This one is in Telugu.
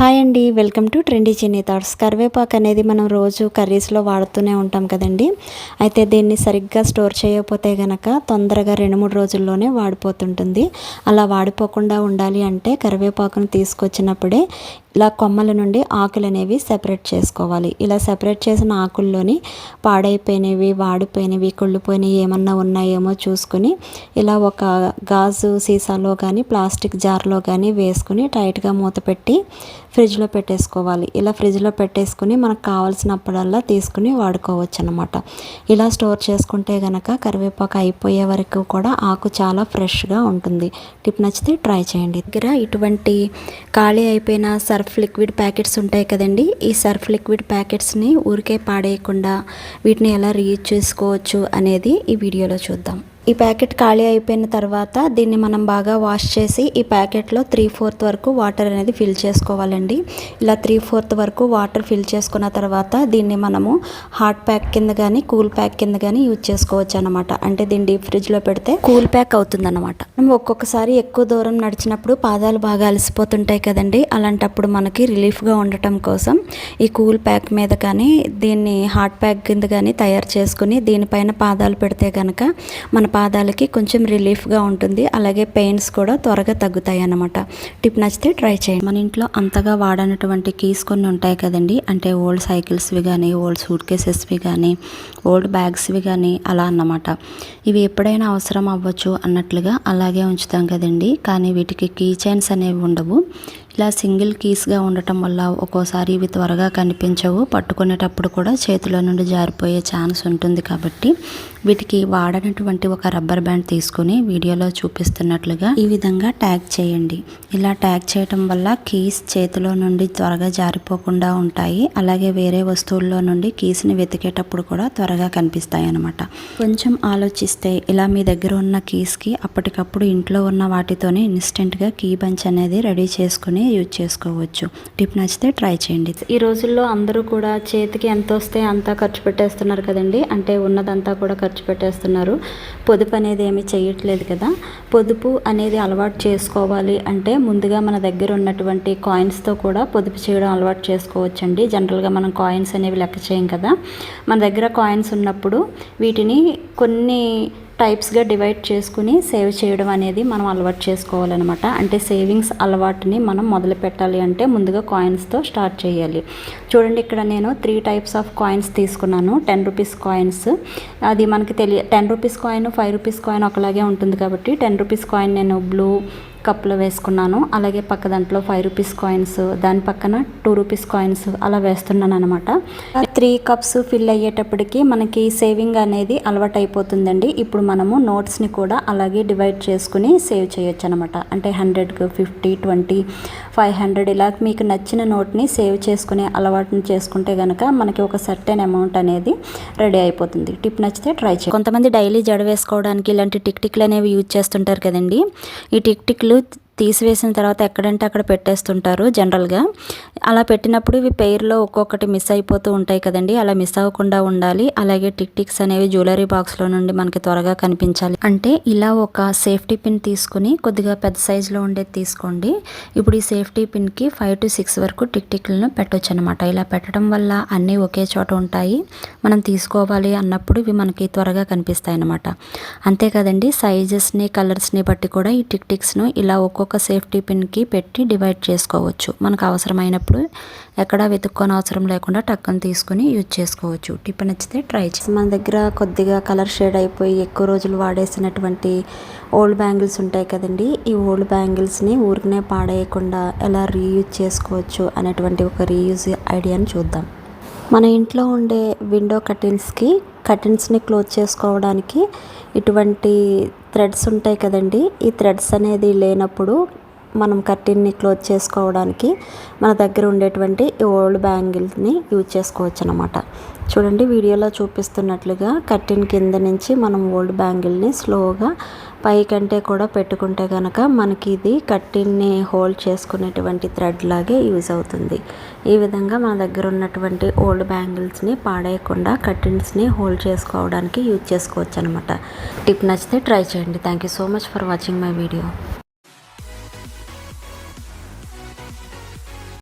హాయ్ అండి welcome to trendy Chinni thoughts. కరివేపాకు అనేది మనం రోజు కర్రీస్లో వాడుతూనే ఉంటాం కదండి. అయితే దీన్ని సరిగ్గా స్టోర్ చేయకపోతే గనక తొందరగా రెండు మూడు రోజుల్లోనే వాడిపోతుంటుంది. అలా వాడిపోకుండా ఉండాలి అంటే కరివేపాకును తీసుకొచ్చినప్పుడే ఇలా కొమ్మల నుండి ఆకులు అనేవి సెపరేట్ చేసుకోవాలి. ఇలా సెపరేట్ చేసిన ఆకుల్లోని పాడైపోయినవి వాడిపోయినవి కుళ్ళిపోయినవి ఏమన్నా ఉన్నాయేమో చూసుకుని ఇలా ఒక గాజు సీసాలో కానీ ప్లాస్టిక్ జార్లో కానీ వేసుకుని టైట్గా మూత పెట్టి ఫ్రిడ్జ్లో పెట్టేసుకోవాలి. ఇలా ఫ్రిడ్జ్లో పెట్టేసుకుని మనకు కావాల్సినప్పుడల్లా తీసుకుని వాడుకోవచ్చు అనమాట ఇలా స్టోర్ చేసుకుంటే కనుక కరివేపాకు అయిపోయే వరకు కూడా ఆకు చాలా ఫ్రెష్గా ఉంటుంది. టిప్ నచ్చితే ట్రై చేయండి. దగ్గర ఇటువంటి ఖాళీ అయిపోయిన సర్ఫ్ లిక్విడ్ ప్యాకెట్స్ ఉంటాయి కదండి. ఈ సర్ఫ్ లిక్విడ్ ప్యాకెట్స్ని ఊరికే పాడేయకుండా వీటిని ఎలా రీయూజ్ చేసుకోవచ్చు అనేది ఈ వీడియోలో చూద్దాం. ఈ ప్యాకెట్ ఖాళీ అయిపోయిన తర్వాత దీన్ని మనం బాగా వాష్ చేసి ఈ ప్యాకెట్లో త్రీ ఫోర్త్ వరకు వాటర్ అనేది ఫిల్ చేసుకోవాలండి. ఇలా త్రీ ఫోర్త్ వరకు వాటర్ ఫిల్ చేసుకున్న తర్వాత దీన్ని మనము హాట్ ప్యాక్ కింద కానీ కూల్ ప్యాక్ కింద కానీ యూజ్ చేసుకోవచ్చు అనమాట అంటే దీన్ని డీప్ ఫ్రిడ్జ్లో పెడితే కూల్ ప్యాక్ అవుతుంది అనమాట మనం ఒక్కొక్కసారి ఎక్కువ దూరం నడిచినప్పుడు పాదాలు బాగా అలసిపోతుంటాయి కదండి. అలాంటప్పుడు మనకి రిలీఫ్గా ఉండటం కోసం ఈ కూల్ ప్యాక్ మీద కానీ దీన్ని హాట్ ప్యాక్ కింద కానీ తయారు చేసుకుని దీనిపైన పాదాలు పెడితే కనుక మన పాదాలకి కొంచెం రిలీఫ్గా ఉంటుంది. అలాగే పెయిన్స్ కూడా త్వరగా తగ్గుతాయి అన్నమాట టిప్ నచ్చితే ట్రై చేయండి. మన ఇంట్లో అంతగా వాడనటువంటి కీస్ కొన్ని ఉంటాయి కదండి. అంటే ఓల్డ్ సైకిల్స్వి కానీ ఓల్డ్ సూట్ కేసెస్వి కానీ ఓల్డ్ బ్యాగ్స్వి కానీ అలా అన్నమాట. ఇవి ఎప్పుడైనా అవసరం అవ్వచ్చు అన్నట్లుగా అలాగే ఉంచుతాం కదండి. కానీ వీటికి కీ చైన్స్ అనేవి ఉండవు. ఇలా సింగిల్ కీస్గా ఉండటం వల్ల ఒక్కోసారి ఇవి త్వరగా కనిపించవు. పట్టుకునేటప్పుడు కూడా చేతిలో నుండి జారిపోయే ఛాన్స్ ఉంటుంది కాబట్టి వీటికి వాడనటువంటి ఒక రబ్బర్ బ్యాండ్ తీసుకుని వీడియోలో చూపిస్తున్నట్లుగా ఈ విధంగా ట్యాగ్ చేయండి. ఇలా ట్యాగ్ చేయటం వల్ల కీస్ చేతిలో నుండి త్వరగా జారిపోకుండా ఉంటాయి. అలాగే వేరే వస్తువుల్లో నుండి కీస్ని వెతికేటప్పుడు కూడా త్వరగా కనిపిస్తాయి అన్నమాట కొంచెం ఆలోచిస్తే ఇలా మీ దగ్గర ఉన్న కీస్కి అప్పటికప్పుడు ఇంట్లో ఉన్న వాటితోనే ఇన్స్టెంట్గా కీ బంచ్ అనేది రెడీ చేసుకుని యూజ్ చేసుకోవచ్చు. టిప్ నచ్చితే ట్రై చేయండి. ఈ రోజుల్లో అందరూ కూడా చేతికి ఎంత వస్తే అంతా ఖర్చు పెట్టేస్తున్నారు కదండి. అంటే ఉన్నదంతా కూడా ఖర్చు పెట్టేస్తున్నారు పొదుపు అనేది ఏమీ చేయట్లేదు కదా. పొదుపు అనేది అలవాటు చేసుకోవాలి అంటే ముందుగా మన దగ్గర ఉన్నటువంటి కాయిన్స్తో కూడా పొదుపు చేయడం అలవాటు చేసుకోవచ్చండి. జనరల్గా మనం కాయిన్స్ అనేవి లెక్క చేయం కదా. మన దగ్గర కాయిన్స్ ఉన్నప్పుడు వీటిని కొన్ని టైప్స్గా డివైడ్ చేసుకుని సేవ్ చేయడం అనేది మనం అలవాటు చేసుకోవాలన్నమాట. అంటే సేవింగ్స్ అలవాటుని మనం మొదలు పెట్టాలి అంటే ముందుగా కాయిన్స్తో స్టార్ట్ చేయాలి. చూడండి ఇక్కడ నేను త్రీ టైప్స్ ఆఫ్ కాయిన్స్ తీసుకున్నాను. Ten rupees coins. అది మనకి తెలియ ten rupees coin five rupees coin ఒకలాగే ఉంటుంది కాబట్టి టెన్ రూపీస్ కాయిన్ నేను బ్లూ కప్లో వేసుకున్నాను. అలాగే పక్క దాంట్లో ఫైవ్ రూపీస్ కాయిన్స్ దాని పక్కన టూ రూపీస్ కాయిన్స్ అలా వేస్తున్నాను అనమాట త్రీ కప్స్ ఫిల్ అయ్యేటప్పటికి మనకి సేవింగ్ అనేది అలవాటు అయిపోతుందండి ఇప్పుడు మనము నోట్స్ని కూడా అలాగే డివైడ్ చేసుకుని సేవ్ చేయొచ్చు అనమాట అంటే హండ్రెడ్కి ఫిఫ్టీ ట్వంటీ ఫైవ్ హండ్రెడ్ ఇలా మీకు నచ్చిన నోట్ని సేవ్ చేసుకునే అలవాటుని చేసుకుంటే కనుక మనకి ఒక సర్టెన్ అమౌంట్ అనేది రెడీ అయిపోతుంది. టిప్ నచ్చితే ట్రై చేయండి. కొంతమంది డైలీ జడ వేసుకోవడానికి ఇలాంటి టిక్ టిక్లు అనేవి యూజ్ చేస్తుంటారు కదండి. ఈ టిక్ టిక్లు الخلود తీసివేసిన తర్వాత ఎక్కడంటే అక్కడ పెట్టేస్తుంటారు జనరల్గా. అలా పెట్టినప్పుడు ఇవి పెయిర్లో ఒక్కొక్కటి మిస్ అయిపోతూ ఉంటాయి కదండి అలా మిస్ అవ్వకుండా ఉండాలి. అలాగే టిక్ టిక్స్ అనేవి జ్యువెలరీ బాక్స్లో నుండి మనకి త్వరగా కనిపించాలి. అంటే ఇలా ఒక సేఫ్టీ పిన్ తీసుకుని కొద్దిగా పెద్ద సైజులో ఉండేది తీసుకోండి. ఇప్పుడు ఈ సేఫ్టీ పిన్కి ఫైవ్ టు సిక్స్ వరకు టిక్ టిక్లను పెట్టొచ్చు అనమాట ఇలా పెట్టడం వల్ల అన్నీ ఒకే చోట ఉంటాయి. మనం తీసుకోవాలి అన్నప్పుడు ఇవి మనకి త్వరగా కనిపిస్తాయి అనమాట అంతే కదండి సైజెస్ని కలర్స్ని బట్టి కూడా ఈ టిక్ టిక్స్ను ఇలా ఒక్కొక్క ఒక సేఫ్టీ పిన్కి పెట్టి డివైడ్ చేసుకోవచ్చు. మనకు అవసరమైనప్పుడు ఎక్కడా వెతుక్కొని అవసరం లేకుండా టక్కన తీసుకుని యూజ్ చేసుకోవచ్చు. టిప్ నచ్చితే ట్రై చేసి మన దగ్గర కొద్దిగా కలర్ షేడ్ అయిపోయి ఎక్కువ రోజులు వాడేసినటువంటి ఓల్డ్ బ్యాంగిల్స్ ఉంటాయి కదండి. ఈ ఓల్డ్ బ్యాంగిల్స్ని ఊరికనే పాడేయకుండా ఎలా రీయూజ్ చేసుకోవచ్చు అనేటువంటి ఒక రీయూజ్ ఐడియాని చూద్దాం. మన ఇంట్లో ఉండే విండో కర్టెన్స్కి కర్టెన్స్ని క్లోజ్ చేసుకోవడానికి ఇటువంటి థ్రెడ్స్ ఉంటాయి కదండి ఈ థ్రెడ్స్ అనేది లేనప్పుడు మనం కర్టిన్ని క్లోజ్ చేసుకోవడానికి మన దగ్గర ఉండేటువంటి ఈ ఓల్డ్ బ్యాంగిల్ని యూజ్ చేసుకోవచ్చు అనమాట చూడండి వీడియోలో చూపిస్తున్నట్లుగా కర్టిన్ కింద నుంచి మనం ఓల్డ్ బ్యాంగిల్ని స్లోగా పైకంటే కూడా పెట్టుకుంటే కనుక మనకి ఇది కట్టిన్ని హోల్డ్ చేసుకునేటువంటి థ్రెడ్ లాగే యూజ్ అవుతుంది. ఈ విధంగా మన దగ్గర ఉన్నటువంటి ఓల్డ్ బ్యాంగిల్స్ని పాడేయకుండా కట్టిన్స్ని హోల్డ్ చేసుకోవడానికి యూజ్ చేసుకోవచ్చు అనమాట టిప్ నచ్చితే ట్రై చేయండి. Thank you so much for watching my video.